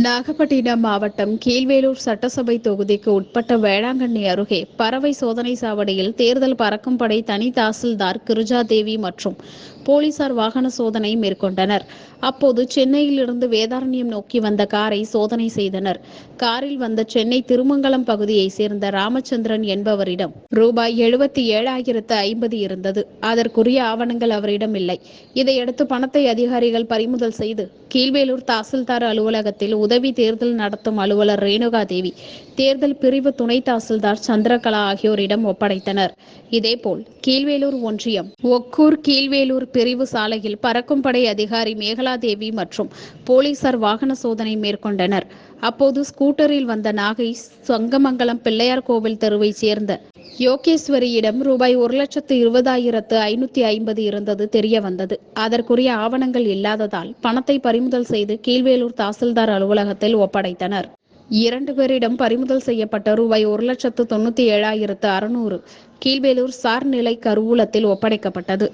நாகப்பட்டினம் மாவட்டம் கீழ்வேலூர் சட்டசபை தொகுதிக்கு உட்பட்ட வேளாங்கண்ணி அருகே பறவை சோதனை சாவடியில் தேர்தல் பறக்கும் படை தனி தாசில்தார் கிருஜா தேவி மற்றும் போலீசார் வாகன சோதனை மேற்கொண்டனர். அப்போது சென்னையிலிருந்து வேதாரண்யம் நோக்கி வந்த காரை சோதனை செய்தனர். காரில் வந்த சென்னை திருமங்கலம் பகுதியைச் சேர்ந்த ராமச்சந்திரன் என்பவரிடம் ரூபாய் எழுபத்தி ஏழாயிரத்து ஐம்பது இருந்தது. அதற்குரிய ஆவணங்கள் அவரிடம் இல்லை. இதையடுத்து பணத்தை அதிகாரிகள் பறிமுதல் செய்து கீழ்வேலூர் தாசில்தார் அலுவலகத்தில் உதவி தேர்தல் நடத்தும் அலுவலர் ரேணுகா தேவி தேர்தல் பிரிவு துணை தாசில்தார் சந்திரகலா ஆகியோரிடம் ஒப்படைத்தனர். இதேபோல் கீழ்வேலூர் ஒன்றியம் ஒக்கூர் கீழ்வேலூர் பிரிவு சாலையில் பறக்கும் படை அதிகாரி மேகலாதேவி மற்றும் போலீசார் வாகன சோதனை மேற்கொண்டனர். அப்போது ஸ்கூட்டரில் வந்த நாகை சங்கமங்கலம் பிள்ளையார் கோவில் தெருவைச் சேர்ந்த யோகேஸ்வரியிடம் ரூபாய் ஒரு லட்சத்து இருபதாயிரத்து ஐநூத்தி ஐம்பது இருந்தது தெரிய வந்தது அதற்குரிய ஆவணங்கள் இல்லாததால் பணத்தை பறிமுதல் செய்து கீழ்வேலூர் தாசில்தார் அலுவலகத்தில் ஒப்படைத்தனர். இரண்டு பேரிடம் பறிமுதல் செய்யப்பட்ட ரூபாய் ஒரு லட்சத்து தொண்ணூத்தி ஏழாயிரத்து அறுநூறு கீழ்வேலூர் சார்நிலை கருவூலத்தில் ஒப்படைக்கப்பட்டது.